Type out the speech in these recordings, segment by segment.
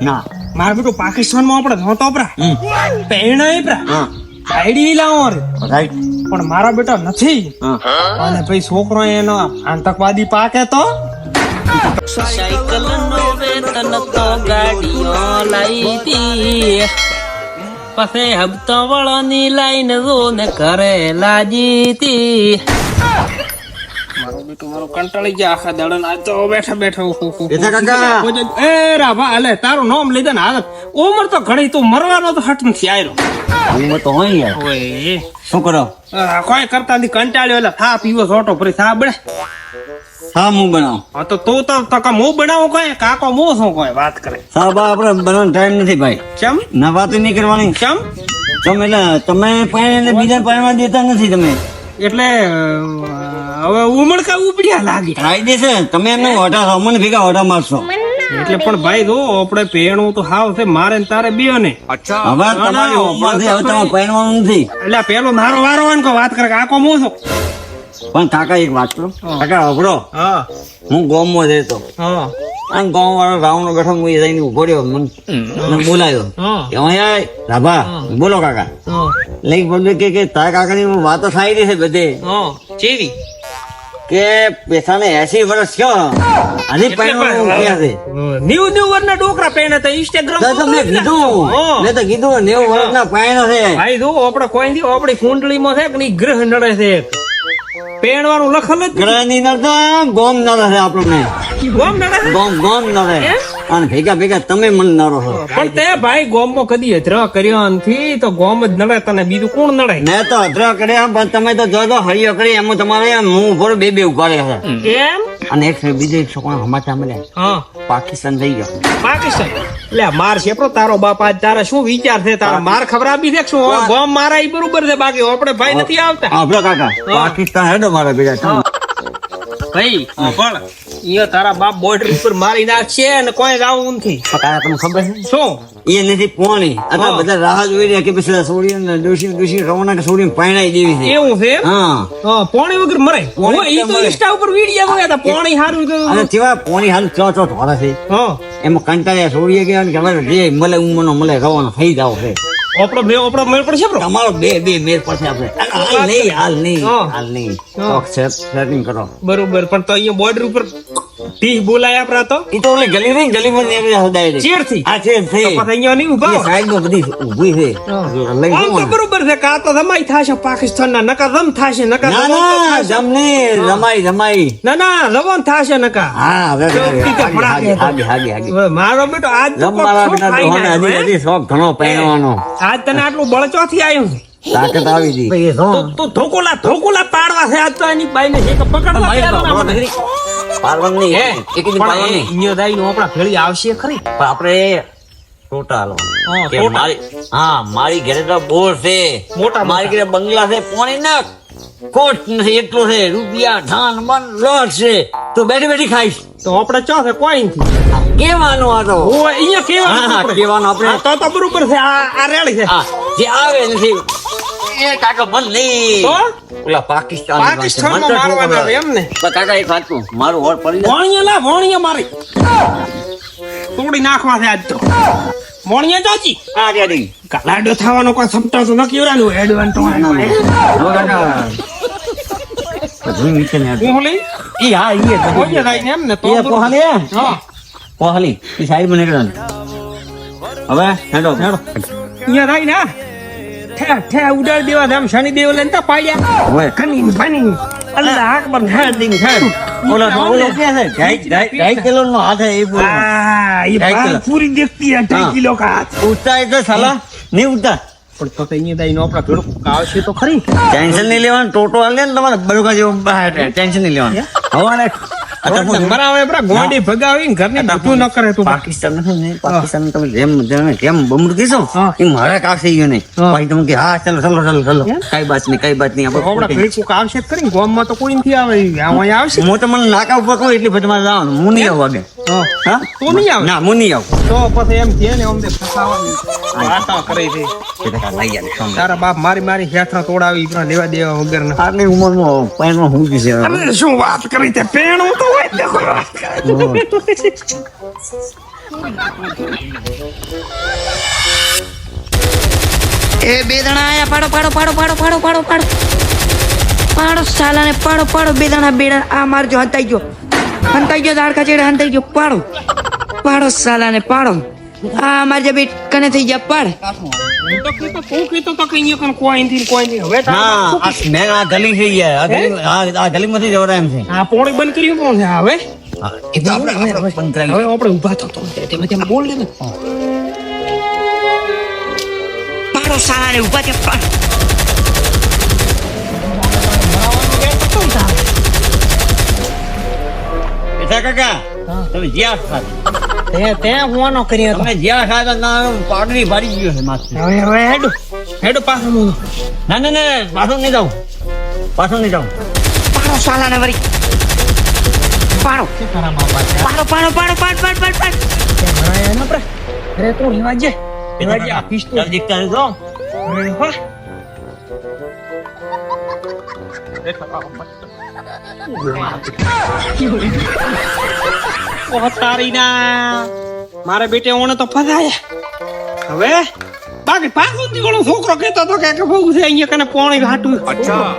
ના. મારે બેટું પાકિસ્તાનમાં આપણે નહોતો પરા હમ. પહેણાય પરા હા. આઈડી લાવો રે રાઈટ. પણ મારા બેટા નથી. હા. અને ભાઈ છોકરો એનો આતંકવાદી પાકે તો? સાયકલ નો વેતન તો ગાડીઓ લાઈતી પછી હપ્તો વળોની લાઈન રોને ઘરે લાજીતી મારો બેટો મારો કંટાળી ગયા આખા દાડા આજ તો બેઠા બેઠા બેઠા કાકા. એ રાભા અલે તારું નામ લીધે ને હાલત. ઉમર તો ઘણી તું મરવાનો તો હટ નથી આવ્યો હું તો હોય યાર. ઓય. શું કરો? કોઈ કરતા નથી કંટાળ્યો એટલે થા પીવો છોટો ફરી થા બળે હા હું બનાવ. હા તો તું તો તો કા હું બનાવું કોઈ? કાકો શું કોઈ વાત કરે? હા બા આપણે બનાવવાનો ટાઈમ નથી ભાઈ. કેમ? ના વાત નહીં કરવાની. તમે એટલે તમે પાણી બીજા પાણીમાં દેતા નથી તમે. એટલે હવે ઉમળકા ઉપડ્યા લાગે. કાયદેસર તમે એમને ઓઢા અમને ભેગા ઓઢા મારશો. એટલે પણ ભાઈ જો આપણે પેણું તો હાવ છે મારે ને તારે બે ને. હવે તમારી ઓફરથી હવે તમે પહેણવાનું નથી. એટલે પેલો મારો વારો હોય ને કોઈ વાત કરે આકો મો છો. પણ કાકા એક વાત કરો. કાકા અભરો હું. ગોમમાં જતો અને ગામ વાળો રાવણો બેઠો હું એ જઈને ઊભો રહ્યો મને બોલાયો. કે અહીંયા રાભા બોલો કાકા. લઈ બોલ્યો કે કે તારા કાકાની વાતો થાય રહી છે બધે. ચેવી? કે પેસાને એસી વર્ષ થયો. હજી પાણવાનું ક્યાં છે? ન્યુ ન્યુ વરના ડોકરા પહેણે તો ઇન્સ્ટાગ્રામ તો તમને કીધું. મેં તો કીધું નેવું વર્ષના પાયણો છે. ભાઈ જો આપણે કોઈ દી આપણી કુંડળીમાં છે કે ગ્રહ નડે છે. પહેણવાનું લખલ જ ગ્રહની નડતા ગોમ નડે છે આપણને. ગોમ નડે ગોમ ગોમ નડે. અને ભેગા ભેગા તમે મને નડો છો પણ તે ભાઈ ગોમમાં કદી અધર કર્યો નથી તો ગોમ જ નડે તને બીજું કોણ નડે? મેં તો અધરા કર્યા પણ તમે તો જોજો હળિયો કરી એમાં તમારે હું ઉપર બે બે ઊભા રહ્યા છે. કેમ અને એક બીજો એક છોકરો સમાચાર મળ્યા પાકિસ્તાન થઈ ગયો. પાકિસ્તાન? એટલે માર છે પણ તારો બાપ આજ તારે શું વિચાર છે? તારા માર ખબરાબી છે કે શું? ગોમ મારા ઈ બરોબર છે બાકી આપણે ભાઈ નથી આવતા. આપડે કાકા પાકિસ્તાન હેડો મારા ભેગા. ભાઈ પણ અહીંયા તારા બાપ બોર્ડર ઉપર મારી નાખશે અને કોઈ આવું નથી પણ તમને ખબર છે? શું? એ નથી પોણી. અત્યારે બધા રાહ જોઈ રહ્યા કે પછી સોડિયન દોશી દોશી રવાના કે સોડી પાણી દેવી છે. એવું છે? હા. પોણી વગર મરે. ઈ તો ઇન્સ્ટા ઉપર વીડિયો જોયા હતા પોણી હારું તો અને તેવા પોણી હારું ચો ચો ધોરા છે. હા. એમાં કંટાળ્યા સોડીએ ગયા કે હવે જે મળે ઉમનો મળે રવાનો થઈ જાવ છે આપણો બે આપણો મેળ પડશે બ્રો તમારો બે બે મેળ પડશે આપણે. હાલ નહીં હાલ નહીં. હાલ નહીં. શોખ છે સેટિંગ કરો. બરોબર પણ તો અહીંયા બોર્ડર ઉપર તીહ બોલાય આપડા તો? તો ઓલી ગલી રહી ગલીમાં ને એવી રે રહી. ચેરથી આ છે છે તો પછી નહીં ઊભા એ સાઈડમાં બધી ઊભી છે. લઈ તો બરોબર છે કા તો રમાઈ થાશે પાકિસ્તાન ના નકા રમ થાશે. નકા ના ના. જમને રમાઈ રમાઈ. ના ના રવન થાશે નકા. હા હવે તો તો. હાગી હાગી મારો બેટો આજ તો રમવાના બેટા તો હજી હજી શોખ ઘણો પહેરવાનો. આજ તને આટલું બળચો થી આવ્યું તાકાત આવી ગઈ તો ધોકોલા ધોકોલા પાડવા છે આજ તો એની બાઈને છે કે પકડવા નહીં હે? એક દી એ નહીં અહીંયા આપણા ભેળી આવશે ખરી? પણ આપણે ટોટલ. કે મારી હા મારી ઘરે તો બોર છે. મોટા મારી ઘરે બંગલા છે પોણી નાખ. કોટ નથી એટલો છે રૂપિયા ધાન મન લોટ છે. તો બેઠી બેઠી ખાઈશ. તો આપણે ચો છે કોઈ કેવાનું આ તો. ઓ અહીંયા કેવાનો કેવાનું આપણે. તો તો બરોબર છે આ આ રેડી છે. જે આવે નથી એ કાકા મન નહીં ઓલા પાકિસ્તાન પાકિસ્તાનમાં મારવાના છે એમ ને કાકા એક વાત કહું. મારું હોર પડી જાય. ભોણિયા લા ભોણિયા મારી. તોડી નાખવા છે આજ તો. રેડી કલાડો થવાનો કોઈ સપટા તો નક્કી રહ્યું એડવાન તો કાકા. નીચે ને હું લઈ ઈ હા ઈ એમ ને તો ઈ સાઈડ હવે હેડો હેડો. અહીંયા રાઈ ને ઠે ઠે ઉડાડ દેવા ધામ શનિ દેવ લઈને તો પાડ્યા. કનિન ફનિન અલ્લાહ અકબર ઠાડ દિન ઠાડ ઓલા ઓલો કે છે? ઢાઈ કિલો નો હાથ હે એ બોલ. આ એ પૂરી દેખતી હે ઢાઈ કિલો કા હાથ. ઉતા એ તો સાલા નહીં ઉતા પણ તો કઈ નહીં દાઈનો આપણા ઘર આવશે તો ખરી. ટેન્શન નહીં લેવાનું ટોટો હાલે ને તમારે બરોબર જેવું ટેન્શન નહીં લેવાનું. હવાને અત્યારે હું- મરાવે ગોંડી ભગાવી ઘરની બધું ન કરે તું. પાકિસ્તાન પાકિસ્તાન તમે જેમ જેમ કેમ બમણું કીધું. એ મારા કાક ગયો નહીં. પછી તમે કે હા ચાલો ચાલો ચાલો ચાલો. કઈ બાત નહીં કઈ બાત નહીં આપણા ભેડું આવશે જ ખરી તો કોઈ નથી આવે અહીંયા આવશે? હું તો મને નાકા ઉપર કહું એટલે પછી મારે જવાનું હું નહીં આવું આગળ. હા. હા? તું નહીં આવે ના હું નહીં આવું. તો પછી એમ કે ને અમને ફસાવાની. વાતા કરે છે. એ તો લઈ સમજ. તારા બાપ મારી મારી હેઠા તોડાવી પણ લેવા દેવા વગર ના આટલી નો પાયણમાં હું કી છે અરે શું વાત કરી તે? પેણું તો હોય કરે. એ બે આયા પાડો પાડો પાડો પાડો પાડો પાડો પાડો. પાડો સાલાને પાડો પાડો બે બેડા. આ મારજો હંતાઈ ગયો. હંતાઈ ગયો દાડ કચેડે હંતાઈ ગયો. પાડો. પાડો સાલાને પાડો. આ મારી જબી કને થઈ ગયા પાડ. પાડો સાલા ને ઊભા ત્યાં બેઠા કાકા? તમે જ્યાં ખાધા. તે ત્યાં હોવાનો કર્યો તમે જ્યાં ખાધા ના પાટડી ભારી ગયો છે માથે. હવે હવે હેડો. હેડો પાછું મૂકો. ના ના ના પાછો નહીં જાઉં. પાછો નહીં જાઉં. પાડો સાલાને વરી. પાડો. પાડો પાડો પાડો પાડ પાડ પાડ પાડ. હમણાં એને આપણે અરે તું રિવાજ છે? રિવાજ છે, આ પિસ્તોલ. ચાલ દીકતા નહીં તો અરે વાહ. ઓહ, તારીના. મારા બેટે ઓણે તો ફસાયા હવે બાકી પાછું દીકરો છોકરો કેતો હતો કે બહુ છે અહીંયા કને પાણી હાટું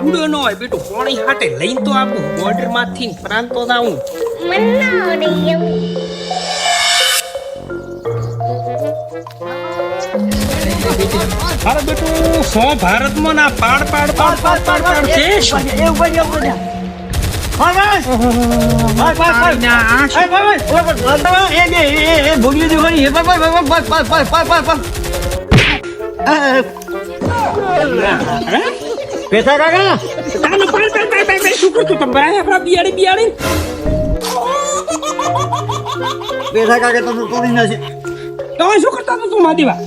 ઉડો ન હોય બેટો પોણી હાટે લઈને તો આપું બોર્ડરમાંથી પ્રાંત તો આવું અરે બેટું સો ભારતમાં ના પાડ પાડ પાડ પાડ પાડ પાડ દેશ પેથા કાકા તાનો પાડ પાડ પાડ પાડ પાડ શું કરતું તમે આપણા બિયાડી બિયાડી પેથા કાકા તમે તોડી નાખી તમે શું કરતા તું માદીવા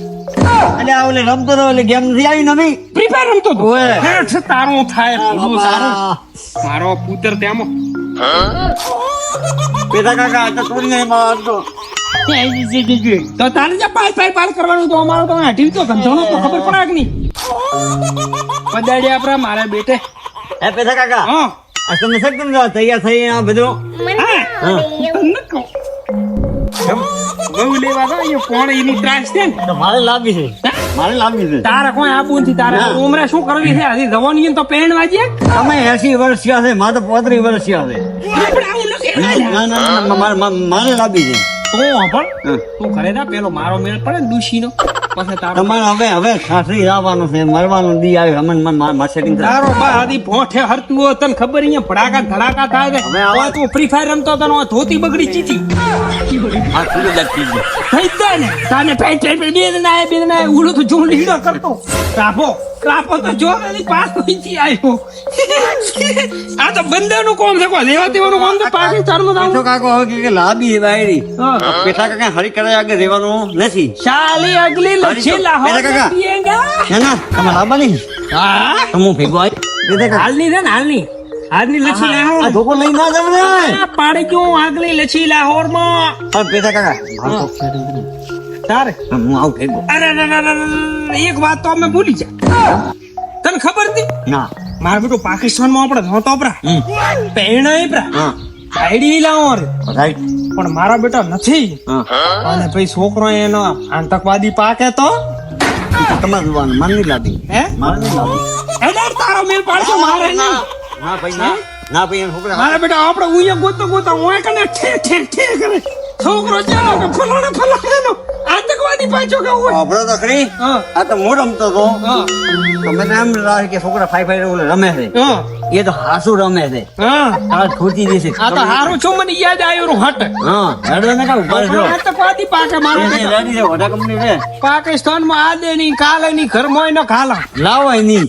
એટલે આ ઓલે રમતો તો ઓલે ગેમ નથી આવી નમી. ફ્રી ફાયર રમતો હતો હેઠ તારું થાય તારું મારો પુત્ર તેમાં. પેથા કાકા આ તો તોડી નહીં મારતો તો તો તારે જે પાય પાય પાય કરવાનું તો અમારો તો હટી તો ધંધો તો ખબર પડે કે નહીં પદાડી આપણા મારા બેટે. હે પેથા કાકા. હા. આ તમે શકતું તૈયાર થઈ આ બધું? હા તમને કહું. બહુ લેવા તો અહીંયા કોણ એની ત્રાસ છે? ને મારે લાંબી છે. મારે લાંબી છે. તારે કોઈ આપવું નથી તારે ઉમરે શું કરવી છે? હજી જવાની તો પહેણ વાજીએ તમે એસી વર્ષ થયા છે મારે તો પોત્રીસ વર્ષ થયા છે. ના મારે મારે- મારે છે. તું પણ તું પેલો મારો મેળ પડે ને તારો તમારે હવે હવે સાસરી આવવાનું છે મરવાનું દી આવે અમે મારે સેટિંગ તારો બા આદી ભોઠે હરતું હો તને ખબર અહીંયા ભડાકા ધડાકા થાય છે? હવે આવા- તું ફ્રી ફાયર રમતો તને ધોતી બગડી ચીચી. આ સુધી જતી. થઈ જાય ને. તાને પેટ પેટ બે આયા, બે જણા આયા, તો જો લીડો કરતો. કાપો કાપો તો જો એની પાસ પહોંચી આવ્યો આ તો બંધાનું કોમ છે કોઈ લેવા દેવાનું કોમ તો પાકિસ્તાનમાં તો પેઠો કાકો હવે કે- લાંબી છે પેઠા કાકા હરી કરે આગળ રહેવાનું નથી. શાલી અગલી લછી લાહોર પેલા કાકા. મે ના ના તમે લાવવાની હા? હું ભેગો આવી હાલની છે ને હાલની. હાલની લછી લાહોર. ધોકો લઈ ના જાવ ને આ આગલી લછી લાહોરમાં હા. કાકા તારે હું આવું ભેગો. અરે એક વાત તો અમે ભૂલી જાય. તને ખબર હતી? ના. મારા બેટું પાકિસ્તાનમાં આપણે નહોતો આપણા હમ. પહેણાય આપણા હા. આઈડી લાવો રે. રાઈટ. પણ મારા બેટા નથી. અને ભાઈ છોકરો એનો આતંકવાદી પાકે તો તમારે જોવાનું મને નહીં લાગી હે? મારે નહીં લાગી એટલે તારો મેલ પાડશો મારે નહીં. ના ભાઈ ના. ના ભાઈ એને છોકરા મારા બેટા આપણે ઉયા ગોતો ગોતો ઓય કને ઠે ઠે ઠે કરે. છોકરો ચાલો ફલાણે ફલાણે આતંકવાદી પાછો કે હોય વાપરો તો ખરી? આ તો હું રમતો તો તમે એમ લાગે કે છોકરા ફાઈ ફાઈ ઓલે રમે છે. એ તો હાસુ રમે છે. હા. આ ખોટી દેશે આ તો હારું છું મને યાદ આવ્યું હટ. હા હડો ને કા ઊભા રહેજો. આતંકવાદી પાકે મારો. રેડી છે વડા કંપની છે. પાકિસ્તાનમાં આ દે ની કાલે ની ઘર મોય ન ખાલા. લાવો એની